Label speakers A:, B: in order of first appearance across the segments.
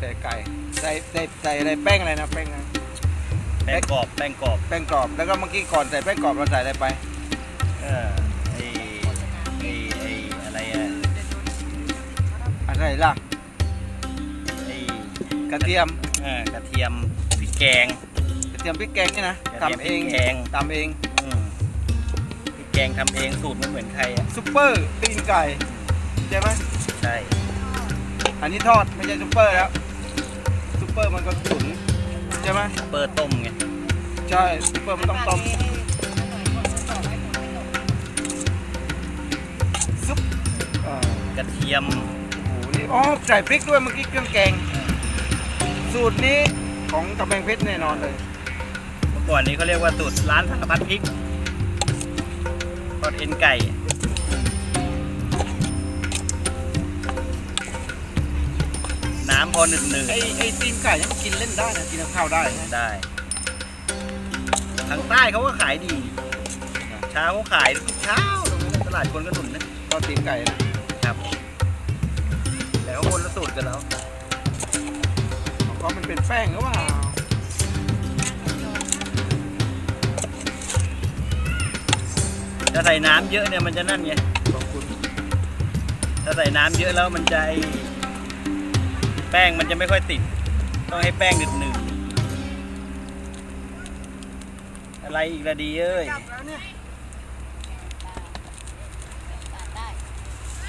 A: ใส่ไก่ใส่ใส่ใส่อะไรแป้งอะไรนะแป้งนะ
B: แป้งกรอบแป้งกรอบ
A: แป้งกรอบแล้วก็เมื่อกี้ก่อนใส่แป้งกรอบเราใส่อะไรไป
B: เออไอไอไออะไรอะ
A: อะไรล่ะ
B: ไอก
A: ระเทียม
B: เออกระเทียมพริกแกง
A: กระเทียมพริกแกงนี่นะ
B: กระเทียม
A: ทำเอง
B: พริกแกง
A: ทำเอง
B: อืมพริกแกงทำเองสูตรไม่เหมือนใครอะ
A: ซุปเปอร์ตีนไก่ใช่ไหม
B: ใช่
A: อันนี้ทอดไม่ใช่ซุปเปอร์แล้วซุป เปอร์มันก็ตุ๋นใช่ไหม
B: เปิดต้มไง
A: ใช่ซุปเปอร์มันต้องต้มซุปเอ่อก
B: ระเทียม
A: โอ้โหนี่อ๋อใส่พริกด้วยเมื่อกี้เครื่องแกง สูตรนี้ของกำแพงเพชรแน่นอนเลย
B: เมื่อก่อนนี้เขาเรียกว่าสูตรร้านสารพัดพริกทอดเอ็นไก่ อหนึบหนึ
A: ไอ้ไอ้ตีนไก่ยังกินเล่นได้นะกินกับข้าวได้นะ
B: ได้ ทางใต้เขาก็ขายดีเช้าเขาขายทุกเช้าตรงนั้นตลาดคนก็ตุนนะ
A: ก็ตีนไก่นะครับ
B: แต่เขาคนละสูตรกันแล้ว
A: ของเขามันเป็นแป้งหรือเปล่า
B: ถ้าใส่น้ำเยอะเนี่ยมันจะนั่นไง
A: ขอบคุณ
B: ถ้าใส่น้ำเยอะแล้วมันจะไอ้ แป้งมันจะไม่ค่อยติด ต้องให้แป้งหนึบๆอะไรอีกละดีเอ้ย
C: จับแล้วเนี่ย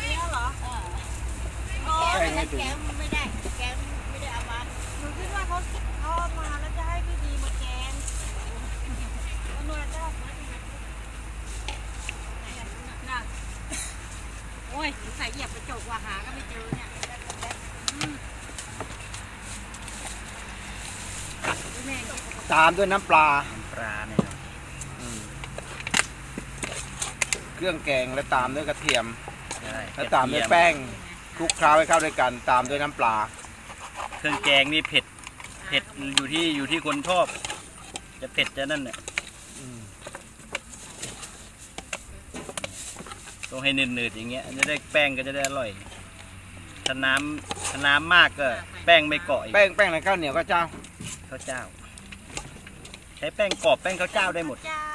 C: นี่เหรออ๋อ
A: แป้งไม่ถึง
C: แกงไม่ได้แกงไม่ได้เอามาหนูคิดว่าเขาเขาเอามาแล้วจะให้พี่ดีมาแกงแล้วหนูจะเอามาน่ะโอ้ยสงสัยเหยียบกระจกว่าหาก็ไม่เจอเนี่ยอืมแม่ง
A: ตามด้วยน้ำปลา
B: น้ำปลาเนี่ยครับ
A: อืมเครื่องแกงแล้วตามด้วยกระเทียม
B: ใช่
A: แล้วตามด้วยแป้งคลุกเคล้าให้เข้าด้วยกันตามด้วยน้ำปลา
B: เครื่องแกงนี่เผ็ด เผ็ดอยู่ที่อยู่ที่คนชอบ จะเผ็ดจะนั่นเนี่ย
A: อืม
B: ต้องให้หนืดๆอย่างเงี้ยจะได้แป้งก็จะได้อร่อยถ้าน้ำถ้าน้ำมากก็ แป้งไม่เกาะอีก
A: แป้งแป้งอะไรข้าวเหนียวก็เจ้า
B: ข้าวเจ้า ใช้แป้งกรอบแป้งข้าวเจ้าได้หมด
C: เจ้า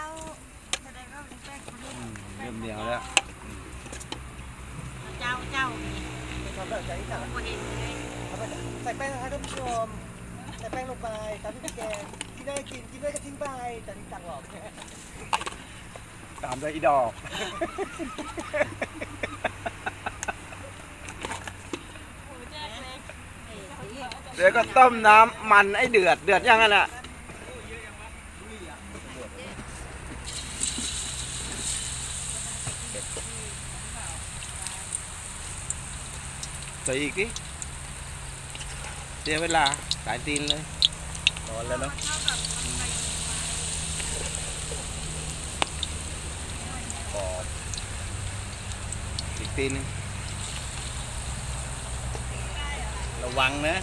C: แสดงว่าเป็นแป้งคนนี้
A: อืมเริ่มเหนียวแล้ว
C: เจ้าเจ้านี่
D: ทำแบบใจที่สั่ง
C: ผมเห็นเลย
D: ใส่แป้งนะครับท่านผู้ชมใส่แป้งลงไปตามที่แกงกินได้กินกินได้ก็ทิ้งไปแต่ที่สั่งหรอก
A: ตามด้วยอีดอก เดี๋ยวก็ต้มน้ำมันไอ้เดือด เดือดยังไงน่ะ ใส่อีกดิเสียเวลาสายตีนเลย
B: ร้อนแล้วเนาะกรอบ
A: อีกตีนนึง
B: ระวังนะ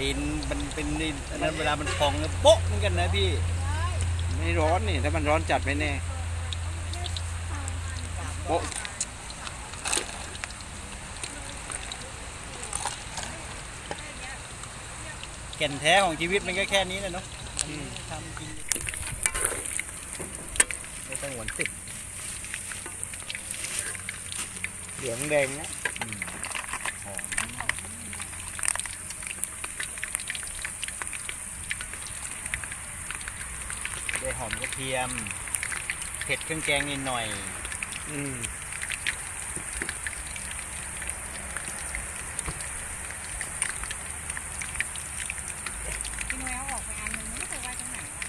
B: อินมันเป็นนี่อันนั้นเวลามันพองเนี่ยโป๊ะเหมือนกันนะพี่
A: ไม่ร้อนนี่ ถ้ามันร้อนจัดไม่แน่โป๊ะ
B: ก่นแท้ของชีวิตมันก็แค่นี้แหละเนาะทำกินไม่ต้องหวนติด
A: เหลืองแดงนะ
B: หอมได้หอมกระเทียม เผ็ดเครื่องแกงนิดหน่อย
A: อืม
C: พี่น้อยเอาออกไปอันนึงไม่รู้ไปไว้ตรงไหนวะ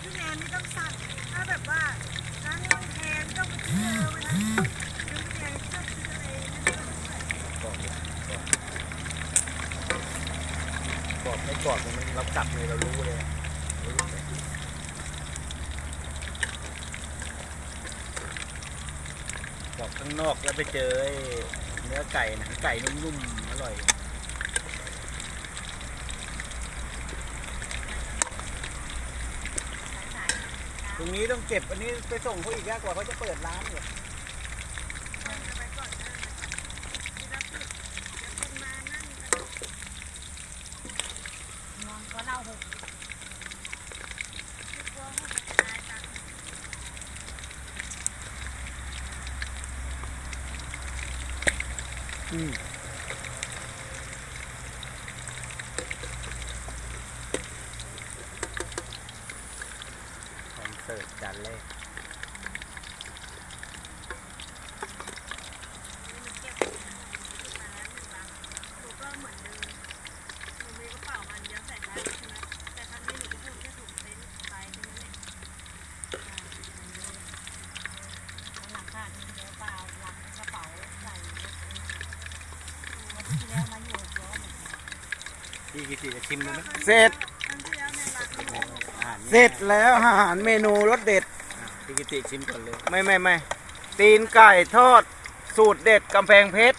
C: พี่แนนนี่ต้องสั่งถ้าแบบว่าร้านนี้มันแพงต้องไปซื้อเองนะซื้อแพงต้องซื้อเองนะ
B: กรอบกรอบ ไม่กรอบมันเราจับเลยเรารู้เลยกรอบข้างนอกแล้วไปเจอเนื้อไก่หนังไก่นุ่มๆอร่อยตรงนี้ต้องเก็บอันนี้ไปส่งเขาอีกยากกว่าเขาจะเปิดร้านเนี่ย
A: อืม
C: คอนเสิร์ตจานแรก พี่กิติจะชิมดูไหม
A: เสร็จ
B: ครั้งที่แล้วในร้านหนู
C: อาหารนี่
A: เสร็จแล้วอาหารเมนูรสเด็ด
C: อะพี่กิติชิมก่อนเลย
A: ไม่ไม่ไม่ตีนไก่ทอดสูตรเด็ดกำแพงเพชร